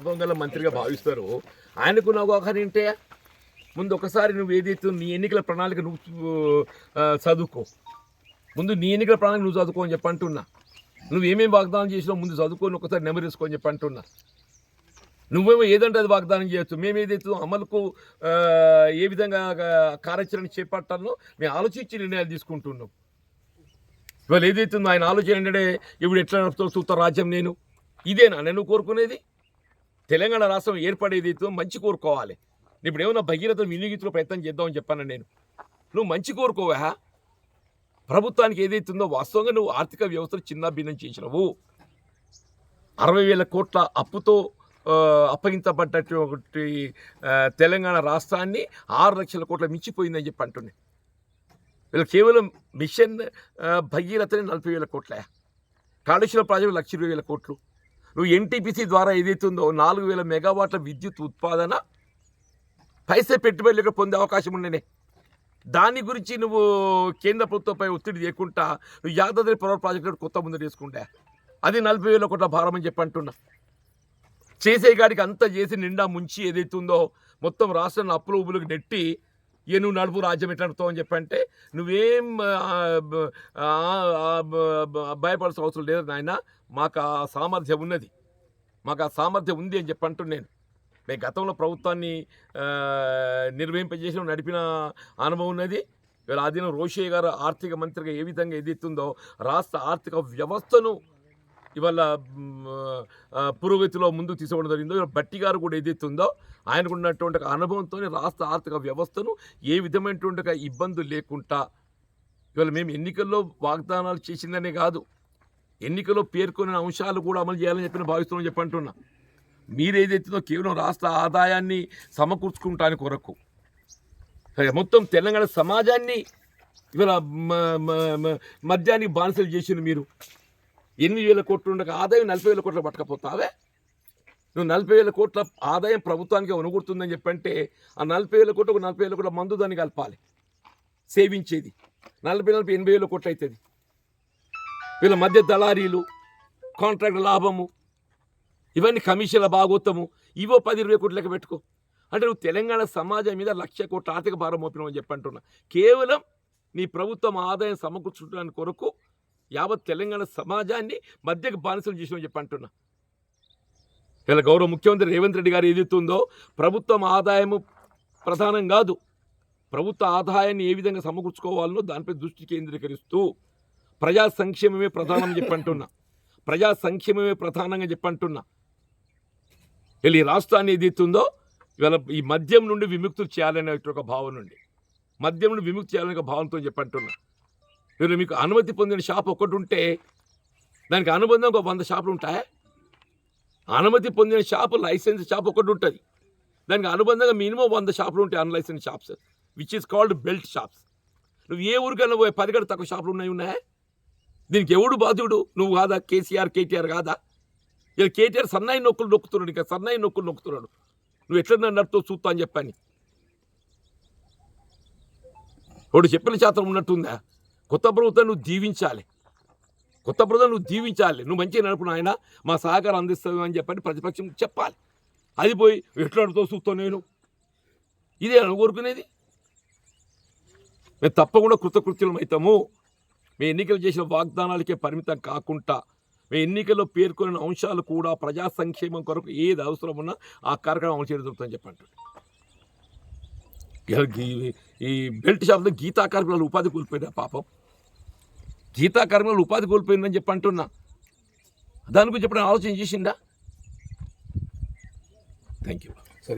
అనుభవం గల మంత్రిగా భావిస్తారు ఆయనకు నాకు ఒకరి ముందు ఒకసారి నువ్వు ఏదైతే నీ ఎన్నికల ప్రణాళిక నువ్వు చదువుకో. ముందు నీ ఎన్నికల ప్రణాళిక నువ్వు చదువుకో అని చెప్పి అంటున్నా. నువ్వు ఏమేమి వాగ్దానం చేసినావు ముందు చదువుకొని ఒకసారి నెమరేసుకో అని చెప్పి అంటున్నా. నువ్వేమో ఏదంటే అది వాగ్దానం చేయొచ్చు. మేము ఏదైతే అమలుకు ఏ విధంగా కార్యాచరణ చేపట్టాలో మేము ఆలోచించి నిర్ణయాలు తీసుకుంటున్నాం. ఇవాళ ఏదైతుందో ఆయన ఆలోచన ఏంటంటే ఇప్పుడు ఎట్లా నడుపుతావు? చూస్తా రాజ్యం నేను. ఇదేనా? నేను కోరుకునేది? తెలంగాణ రాష్ట్రం ఏర్పడేది అయితే మంచి కోరుకోవాలి. ఇప్పుడు ఏమన్నా భగీరథ వినియోగించుకునే ప్రయత్నం చేద్దామని చెప్పాను నేను. నువ్వు మంచి కోరుకోవా? ప్రభుత్వానికి ఏదైతే ఉందో వాస్తవంగా నువ్వు ఆర్థిక వ్యవస్థను చిన్న భిన్నం చేసినవు. అరవై వేల కోట్ల అప్పుతో అప్పగించబడ్డటువంటి తెలంగాణ రాష్ట్రాన్ని ఆరు లక్షల కోట్ల మించిపోయిందని చెప్పి అంటున్నాయి వీళ్ళు కేవలం మిషన్ భగీరథని నలభై వేల కోట్లే. కాళేశ్వర ప్రాజెక్టు లక్ష ఇరవై వేల కోట్లు. నువ్వు ఎన్టీపీసీ ద్వారా ఏదైతే ఉందో నాలుగు వేల మెగావాట్ల విద్యుత్ ఉత్పాదన పైసే పెట్టుబడులు పొందే అవకాశం ఉండనే. దాని గురించి నువ్వు కేంద్ర ప్రభుత్వంపై ఒత్తిడి చేయకుండా నువ్వు యాదాద్రి పవర్ ప్రాజెక్టు కొత్త ముందు తీసుకుంటా అది నలభై వేల కోట్ల భారం అని చెప్పి అంటున్నా. చేసే గాడికి అంతా చేసి నిండా ముంచి ఏదైతే ఉందో మొత్తం రాష్ట్రాన్ని అప్పులు ఉబ్బులకు నెట్టి ఏ నువ్వు నడుపు రాజ్యం ఎట్లా నడుపుతావు అని చెప్పంటే నువ్వేం భయపడాల్సిన అవసరం లేదు నాయన. మాకు ఆ సామర్థ్యం ఉన్నది. మాకు ఆ సామర్థ్యం ఉంది అని చెప్పి అంటున్నాను. మేము గతంలో ప్రభుత్వాన్ని నిర్వహింపజేసిన నడిపిన అనుభవం ఉన్నది. ఇవాళ ఆదినం రోషయ్య గారు ఆర్థిక మంత్రిగా ఏ విధంగా ఎదుగుతుందో రాష్ట్ర ఆర్థిక వ్యవస్థను ఇవాళ పురోగతిలో ముందుకు తీసుకోవడం జరిగిందో ఇవాళ బట్టి గారు కూడా ఏదైతుందో ఆయనకు ఉన్నటువంటి అనుభవంతో రాష్ట్ర ఆర్థిక వ్యవస్థను ఏ విధమైనటువంటి ఇబ్బందులు లేకుండా ఇవాళ మేము ఎన్నికల్లో వాగ్దానాలు చేసిందనే కాదు. ఎన్నికల్లో పేర్కొన్న అంశాలు కూడా అమలు చేయాలని చెప్పి నేను భావిస్తున్నాం చెప్పి అంటున్నా. మీరేదైతుందో కేవలం రాష్ట్ర ఆదాయాన్ని సమకూర్చుకుంటానికి కొరకు. సరే, మొత్తం తెలంగాణ సమాజాన్ని ఇవాళ మద్యానికి బానిసలు చేసిన మీరు. ఎనిమిది వేల కోట్లు ఉండగా ఆదాయం నలభై వేల కోట్లు పట్టకపోతావే? నువ్వు నలభై వేల కోట్ల ఆదాయం ప్రభుత్వానికి అనుగుర్తుందని చెప్పంటే ఆ నలభై వేల కోట్లు ఒక నలభై వేల కోట్ల మందు దాన్ని కలపాలి. సేవించేది. నలభై నలభై ఎనభై వేల కోట్లు అవుతుంది వీళ్ళ మధ్య దళారీలు కాంట్రాక్ట్ లాభము ఇవన్నీ కమిషన్ల భాగోత్తము ఇవో పది ఇరవై కోట్ల లెక్క పెట్టుకో. అంటే నువ్వు తెలంగాణ సమాజం మీద లక్ష కోట్ల ఆర్థిక భారం మోపినావు అని చెప్పి కేవలం నీ ప్రభుత్వం ఆదాయం సమకూర్చడానికి కొరకు యావత్ తెలంగాణ సమాజాన్ని మధ్యకు బానిసలు చేసినావు చెప్పంటున్నా. ఇలా గౌరవ ముఖ్యమంత్రి రేవంత్ రెడ్డి గారు ఏదైతుందో ప్రభుత్వం ఆదాయము ప్రధానం కాదు. ప్రభుత్వ ఆదాయాన్ని ఏ విధంగా సమకూర్చుకోవాలనో దానిపై దృష్టి కేంద్రీకరిస్తూ ప్రజా సంక్షేమమే ప్రధానం చెప్పంటున్నా ప్రజా సంక్షేమమే ప్రధానంగా చెప్పంటున్నా వీళ్ళు ఈ రాష్ట్రాన్ని ఏదైతుందో ఇవాళ ఈ మద్యం నుండి విముక్తులు చేయాలనే ఒక భావన నుండి మద్యం నుండి విముక్తి చేయాలనే ఒక భావనతో చెప్పంటున్నా వీళ్ళు మీకు అనుమతి పొందిన షాప్ ఒకటి ఉంటే దానికి అనుబంధం ఒక వంద షాపులు ఉంటాయా? అనుమతి పొందిన షాపు లైసెన్స్ షాప్ ఒకటి ఉంటుంది. దానికి అనుబంధంగా మినిమం వంద షాపులు ఉంటాయి unlicensed shops which is called belt shops నువ్వు ఏ ఊరికైనా పోయి పది గంట తక్కువ షాపులు ఉన్నాయి ఉన్నాయా? దీనికి ఎవడు బాధ్యుడు? నువ్వు కాదా? కేసీఆర్ కేటీఆర్ కాదా? ఇలా కేటీఆర్ సన్నాయి నొక్కులు నొక్కుతున్నాడు ఇంకా సన్నాయి నొక్కులు నొక్కుతున్నాడు. నువ్వు ఎట్లా నన్ను నడుపుతో చూస్తా అని చెప్పని. వాడు చెప్పిన శాతం ఉన్నట్టుందా? కొత్త ప్రభుత్వం నువ్వు దీవించాలి కొత్త ప్రభుత్వం నువ్వు దీవించాలి నువ్వు మంచిగా నడుపున ఆయన మా సహకారం అందిస్తావు అని చెప్పని ప్రతిపక్షం చెప్పాలి. అది పోయి ఎట్లా నడుపుతో చూస్తావు నేను? ఇదే అని కోరుకునేది మేము తప్పకుండా కృతకృత్యులం అవుతాము మేము ఎన్నికలు చేసిన వాగ్దానాలకే పరిమితం కాకుండా మేము ఎన్నికల్లో పేర్కొన్న అంశాలు కూడా ప్రజా సంక్షేమం కొరకు ఏది అవసరం ఉన్నా ఆ కార్యక్రమం అమలు చేయడం జరుగుతుందని చెప్పండి. ఈ- బెల్ట్ షాప్లో గీతా కార్మికులు ఉపాధి కోల్పోయినా పాపం. గీతా కార్మికులు ఉపాధి కోల్పోయిందని చెప్పి అంటున్నా. దాని గురించి ఎప్పుడైనా ఆలోచన చేసిందా థ్యాంక్ యూ